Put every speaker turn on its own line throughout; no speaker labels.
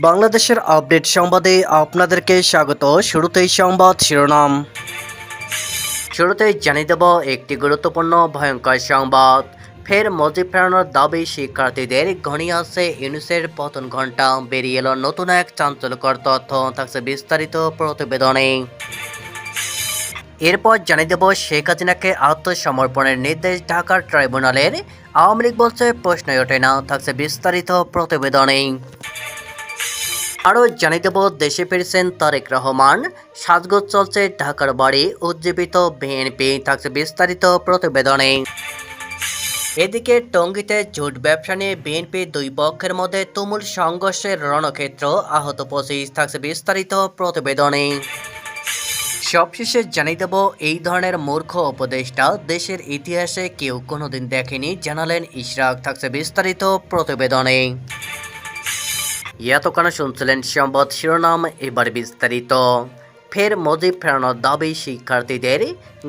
বাংলাদেশের আপডেট সংবাদে আপনাদেরকে স্বাগত। শুরুতেই সংবাদ শিরোনাম। শুরুতেই জানিয়ে দেব একটি গুরুত্বপূর্ণ ভয়ঙ্কর সংবাদ। ফের মসজিদ ফেরানোর দাবি শিক্ষার্থীদের। ঘনিয়ে আসছে ইউনুসের পতন ঘণ্টা। বেরিয়ে এলো নতুন এক চাঞ্চল্যকর তথ্য। থাকছে বিস্তারিত প্রতিবেদনে। এরপর জানিয়ে দেব শেখ হাসিনাকে আত্মসমর্পণের নির্দেশ ঢাকার ট্রাইব্যুনালের। আওয়ামী লীগ বলছে প্রশ্নই ওঠে না। থাকছে বিস্তারিত প্রতিবেদনে। আরও জানিয়ে দেব, দেশে ফিরছেন তারেক রহমান। সাজগোজ চলছে ঢাকার বাড়ি, উজ্জীবিত বিএনপি থাকছে বিস্তারিত প্রতিবেদনে। এদিকে টঙ্গীতে জোট ব্যবসা নিয়ে বিএনপি দুই পক্ষের মধ্যে তুমুল সংঘর্ষের রণক্ষেত্র আহত পঁচিশ, থাকছে বিস্তারিত প্রতিবেদনে। সবশেষে জানিয়ে দেব, এই ধরনের মূর্খ উপদেষ্টা দেশের ইতিহাসে কেউ কোনোদিন দেখেনি, জানালেন ইশরাক, থাকছে বিস্তারিত প্রতিবেদনে। এতক্ষণ শুনছিলেন সম্বদ শিরোনাম, এবার বিস্তারিত। ফের মজিব ফেরানোর দাবি শিক্ষার্থীদের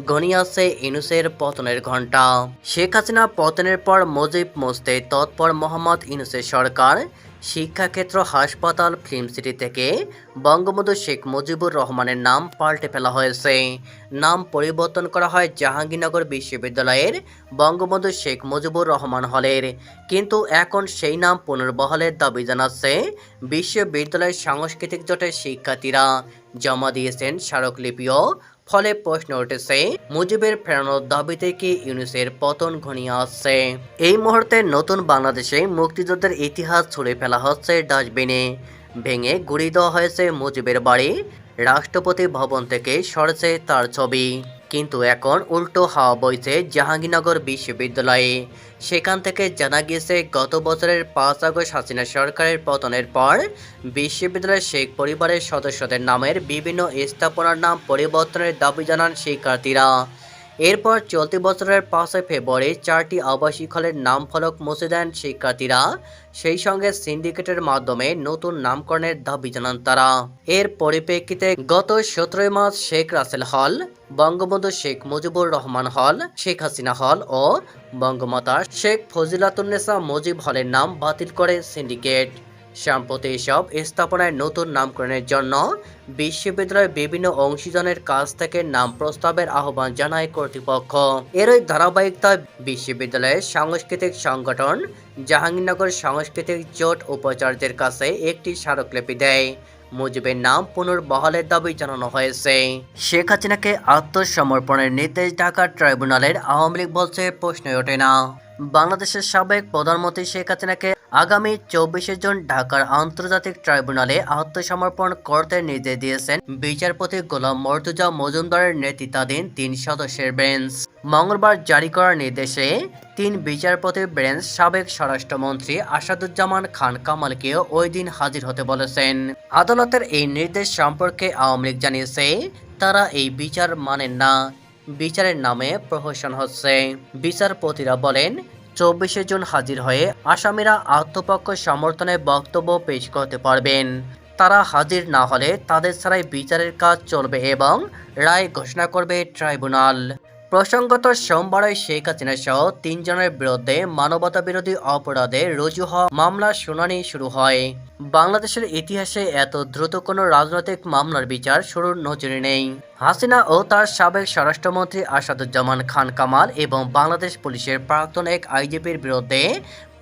ঘনিয়াছে ইনুসের পতনের ঘণ্টা। শেখ হাসিনা পতনের পর মজিব মোস্তে তৎপর মোহাম্মদ ইনুসের সরকার শিক্ষাক্ষেত্র হাসপাতাল, ফিল্ম সিটি থেকে বঙ্গবন্ধু শেখ মুজিবুর রহমানের নাম পাল্টে ফেলা হয়েছে। নাম পরিবর্তন করা হয় জাহাঙ্গীরনগর বিশ্ববিদ্যালয়ের বঙ্গবন্ধু শেখ মুজিবুর রহমান হলের। কিন্তু এখন সেই নাম পুনর্বহলের দাবি জানাচ্ছে বিশ্ববিদ্যালয়ের সাংস্কৃতিক জোটের শিক্ষার্থীরা। জমা দিয়েছেন স্মারকলিপিও। ফলে প্রশ্ন উঠেছে, মুজিবের ফেরানোর দাবিতে কি ইউনিসের পতন ঘনিয়ে আসছে। এই মুহূর্তে নতুন বাংলাদেশে মুক্তিযুদ্ধের ইতিহাস ছুড়ে ফেলা হচ্ছে ডাস্টবিনে। ভেঙে গুড়ি দেওয়া হয়েছে মুজিবের বাড়ি। রাষ্ট্রপতি ভবন থেকে সরেছে তার ছবি। কিন্তু এখন উল্টো হাওয়া বইছে জাহাঙ্গীরনগর বিশ্ববিদ্যালয়ে। সেখান থেকে জানা গিয়েছে, গত বছরের পাঁচ আগস্ট হাসিনা সরকারের পতনের পর বিশ্ববিদ্যালয়ের শেখ পরিবারের সদস্যদের নামের বিভিন্ন স্থাপনার নাম পরিবর্তনের দাবি জানান শিক্ষার্থীরা। এরপর চলতি বছরের পাঁচই ফেব্রুয়ারি চারটি আবাসিক হলের নাম ফলক মুছে দেন শিক্ষার্থীরা। সেই সঙ্গে সিন্ডিকেটের মাধ্যমে নতুন নামকরণের দাবি জানান তারা। এর পরিপ্রেক্ষিতে গত সতেরোই মার্চ শেখ রাসেল হল, বঙ্গবন্ধু শেখ মুজিবুর রহমান হল, শেখ হাসিনা হল ও বঙ্গমাতা শেখ ফজিলাতুন্নেসা মুজিব হলের নাম বাতিল করে সিন্ডিকেট। সম্প্রতি এসব স্থাপনায় নতুন নামকরণের জন্য বিশ্ববিদ্যালয়ের বিভিন্ন অংশীজনের কাছ থেকে নাম প্রস্তাবের আহ্বান জানায় কর্তৃপক্ষ। এরই ধারাবাহিকতায় বিশ্ববিদ্যালয়ের সাংস্কৃতিক সংগঠন জাহাঙ্গীরনগর সাংস্কৃতিক জোট উপাচার্যের কাছে একটি স্মারকলিপি দেয়। মুজিবের নাম পুনর্বহালের দাবি জানানো হয়েছে। শেখ হাসিনাকে আত্মসমর্পণের নির্দেশ ঢাকার ট্রাইব্যুনালের আওয়ামী লীগ বলছে, প্রশ্নই ওঠে না। বাংলাদেশের সাবেক প্রধানমন্ত্রী শেখ হাসিনাকে আগামী চব্বিশে জুন ঢাকার আন্তর্জাতিক ট্রাইব্যুনালে আত্মসমর্পণ করতে নির্দেশ দিয়েছেন বিচারপতি গোলাম মর্তুজা মজুমদারের নেতৃত্বাধীন তিন সদস্যের বেঞ্চ। মঙ্গলবার জারি করার নির্দেশে তিন বিচারপতির বেঞ্চ সাবেক স্বরাষ্ট্রমন্ত্রী আসাদুজ্জামান খান কামালকে ওই দিন হাজির হতে বলেছেন। আদালতের এই নির্দেশ সম্পর্কে আওয়ামী লীগ জানিয়েছে, তারা এই বিচার মানেন না। বিচারের নামে প্রহসন হচ্ছে। বিচারপতিরা বলেন চব্বিশে জুন হাজির হয়ে আসামিরা আত্মপক্ষ সমর্থনে বক্তব্য পেশ করতে পারবেন। তারা হাজির না হলে তাদের ছাড়াই বিচারের কাজ চলবে এবং রায় ঘোষণা করবে ট্রাইব্যুনাল। প্রসঙ্গত, সোমবারই শেখ হাসিনা সহ তিনজনের বিরুদ্ধে মানবতা বিরোধী অপরাধে রুজু হওয়া মামলার শুনানি শুরু হয়। বাংলাদেশের ইতিহাসে এত দ্রুত কোনো রাজনৈতিক মামলার বিচার শুরুর নজরে নেই। হাসিনা ও তার সাবেক স্বরাষ্ট্রমন্ত্রী আসাদুজ্জামান খান কামাল এবং বাংলাদেশ পুলিশের প্রাক্তন এক আইজিপির বিরুদ্ধে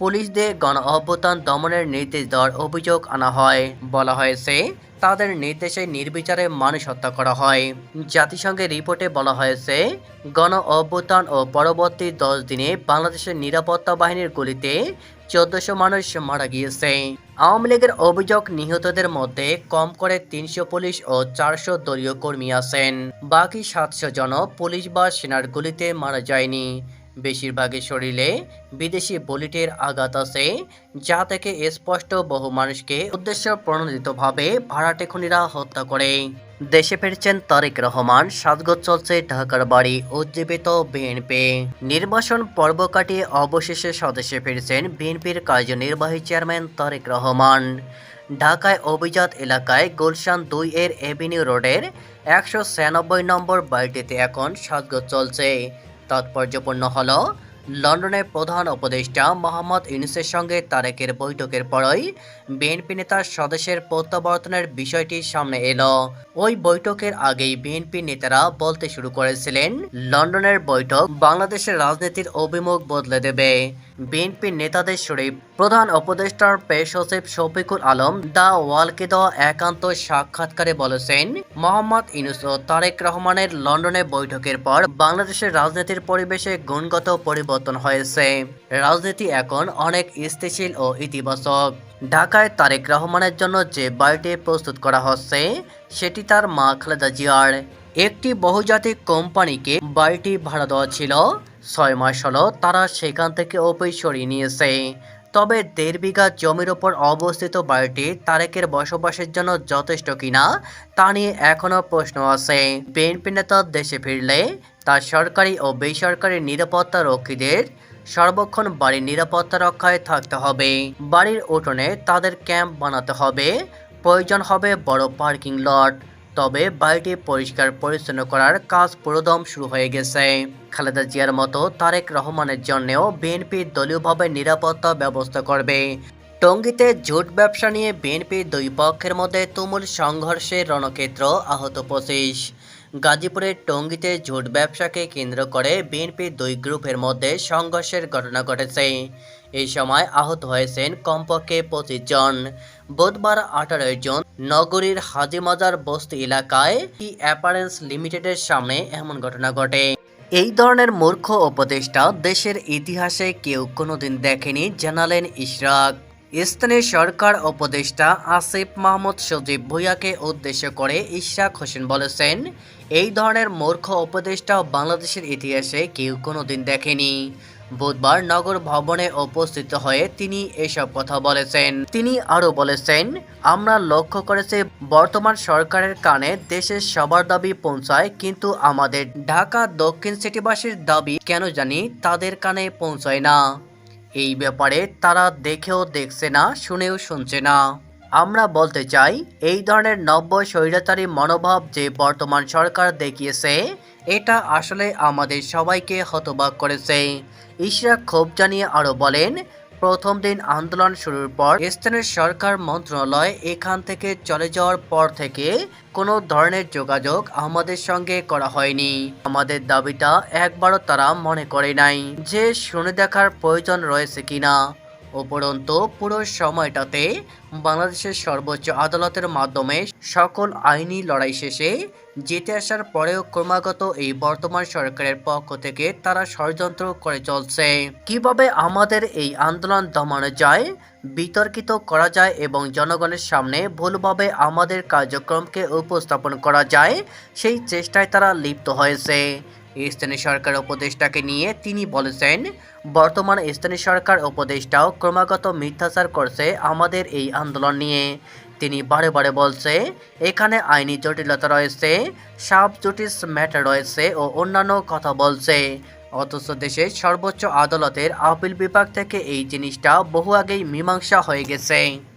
পুলিশদের গণ অভ্যুত্থান দমনের নির্দেশ দেওয়ার অভিযোগ আনা হয়। বলা হয়েছে, তাদের নির্দেশে নির্বিচারে মানুষ হত্যা করা হয়। জাতিসংঘের রিপোর্টে বলা হয়েছে, গণ অভ্যুত্থান ও পরবর্তী দশ দিনে বাংলাদেশের নিরাপত্তা বাহিনীর গুলিতে চোদ্দশো মানুষ মারা গিয়েছে। আওয়ামী লীগের অভিযোগ, নিহতদের মধ্যে কম করে তিনশো পুলিশ ও চারশো দলীয় কর্মী আছেন। বাকি সাতশো জন পুলিশ বা সেনার গুলিতে মারা যায়নি। বেশিরভাগই শরীরে বিদেশি বুলেটের আঘাত আছে, যা থেকে স্পষ্ট বহু মানুষকে উদ্দেশ্য প্রণোদিতভাবে ভাড়াটে খুনিরা হত্যা করে। দেশে ফিরছেন তারেক রহমান সাজগোজ চলছে ঢাকার বাড়ি উজ্জীবিত বিএনপি। নির্বাচন পর্ব কাটিয়ে অবশেষে স্বদেশে ফিরছেন বিএনপির কার্যনির্বাহী চেয়ারম্যান তারেক রহমান। ঢাকায় অভিজাত এলাকায় গুলশান দুই এর এভিনিউ রোডের একশো ছিয়ানব্বই নম্বর বাড়িটিতে এখন সাজগোজ চলছে। তাৎপর্যপূর্ণ হল, লন্ডনের প্রধান উপদেষ্টা মোহাম্মদ ইউনুসের সঙ্গে তারেকের বৈঠকের পরই বিএনপি নেতার স্বদেশের প্রত্যাবর্তনের বিষয়টি সামনে এলো। ওই বৈঠকের আগেই বিএনপি নেতারা বলতে শুরু করেছিলেন, লন্ডনের বৈঠক বাংলাদেশের রাজনীতির অভিমুখ বদলে দেবে। বিএনপি নেতাদের সুরে প্রধান উপদেষ্টার পেশ সচিব শফিকুল আলম দা ওয়ালকে দেওয়া একান্ত সাক্ষাৎকারে বলেছেন, মোহাম্মদ ইনুস ও তারেক রহমানের লন্ডনে বৈঠকের পর বাংলাদেশের রাজনীতির পরিবেশে গুণগত পরিবর্তন হয়েছে। রাজনীতি এখন অনেক স্থিতিশীল ও ইতিবাচক। ঢাকায় তারেক রহমানের জন্য যে বাড়িটি প্রস্তুত করা হচ্ছে, সেটি তার মা খালেদা জিয়ার। একটি বহুজাতিক কোম্পানিকে বাড়িটি ভাড়া দেওয়া ছিল। ছয় মাস হলো তারা সেখান থেকে অফিস সরিয়ে নিয়েছে। তবে দেড় বিঘা জমির ওপর অবস্থিত বাড়িটি তারেকের বসবাসের জন্য যথেষ্ট কিনা তা নিয়ে এখনও প্রশ্ন আছে। বিএনপি নেতা দেশে ফিরলে তার সরকারি ও বেসরকারি নিরাপত্তা রক্ষীদের সর্বক্ষণ বাড়ির নিরাপত্তা রক্ষায় থাকতে হবে। বাড়ির উঠোনে তাদের ক্যাম্প বানাতে হবে। প্রয়োজন হবে বড় পার্কিং লট। তবে বাড়িটি পরিষ্কার পরিচ্ছন্ন করার কাজ পুরোদম শুরু হয়ে গেছে। খালেদা জিয়ার মতো তারেক রহমানের জন্যও বিএনপি দলীয়ভাবে নিরাপত্তা ব্যবস্থা করবে। টঙ্গীতে জোট ব্যবসা নিয়ে বিএনপি দুই পক্ষের মধ্যে তুমুল সংঘর্ষে রণক্ষেত্র আহত পঁচিশ। গাজীপুরের টঙ্গীতে জোট ব্যবসাকে কেন্দ্র করে বিএনপির দুই গ্রুপের মধ্যে সংঘর্ষের ঘটনা ঘটেছে। এই সময় আহত হয়েছেন কমপক্ষে পঁচিশ জন। বুধবার আঠারোই জন নগরীর হাজিমাজার বস্তি এলাকায় অ্যাপারেন্স লিমিটেডের সামনে এমন ঘটনা ঘটে। এই ধরনের মূর্খ উপদেষ্টা দেশের ইতিহাসে কেউ কোনোদিন দেখেনি, জানালেন ইশরাক। স্থানীয় সরকার উপদেষ্টা আসিফ মাহমুদ সজীব ভুইয়াকে উদ্দেশ্য করে ইশরাক হোসেন বলেছেন, এই ধরনের মূর্খ উপদেষ্টা বাংলাদেশের ইতিহাসে কেউ কোনোদিন দেখেনি। বুধবার নগর ভবনে উপস্থিত হয়ে তিনি এসব কথা বলেছেন। তিনি আরও বলেছেন, আমরা লক্ষ্য করেছি, বর্তমান সরকারের কানে দেশের সবার দাবি পৌঁছায়, কিন্তু আমাদের ঢাকা দক্ষিণ সিটিবাসীর দাবি কেন জানি তাদের কানে পৌঁছায় না। এই ব্যাপারে তারা দেখেও দেখছে না, শুনেও শুনছে না। আমরা বলতে চাই, এই ধরনের নব্য স্বৈরাচারী মনোভাব যে বর্তমান সরকার দেখিয়েছে, এটা আসলে আমাদের সবাইকে হতবাক করেছে। ইশরাক ক্ষোভ জানিয়ে আরও বলেন প্রথম দিন আন্দোলন শুরুর পর স্থানীয় সরকার মন্ত্রণালয় এখান থেকে চলে যাওয়ার পর থেকে কোনো ধরনের যোগাযোগ আমাদের সঙ্গে করা হয়নি। আমাদের দাবিটা একবারও তারা মনে করে নাই যে শুনে দেখার প্রয়োজন রয়েছে কিনা। উপরন্তু পুরো সময়টাতে বাংলাদেশের সর্বোচ্চ আদালতের মাধ্যমে সকল আইনি লড়াই শেষে জিতে আসার পরেও ক্রমাগত এই বর্তমান সরকারের পক্ষ থেকে তারা ষড়যন্ত্র করে চলছে। কীভাবে আমাদের এই আন্দোলন দমানো যায়, বিতর্কিত করা যায় এবং জনগণের সামনে ভুলভাবে আমাদের কার্যক্রমকে উপস্থাপন করা যায়, সেই চেষ্টায় তারা লিপ্ত হয়েছে। স্থানীয় সরকার উপদেষ্টাকে নিয়ে তিনি বলেছেন, বর্তমান স্থানীয় সরকার উপদেষ্টাও ক্রমাগত মিথ্যাচার করছে আমাদের এই আন্দোলন নিয়ে। তিনি বারে বারে বলছে, এখানে আইনি জটিলতা রয়েছে, সাব জুটিস ম্যাটার রয়েছে ও অন্যান্য কথা বলছে। অথচ দেশের সর্বোচ্চ আদালতের আপিল বিভাগ থেকে এই জিনিসটা বহু আগেই মীমাংসা হয়ে গেছে।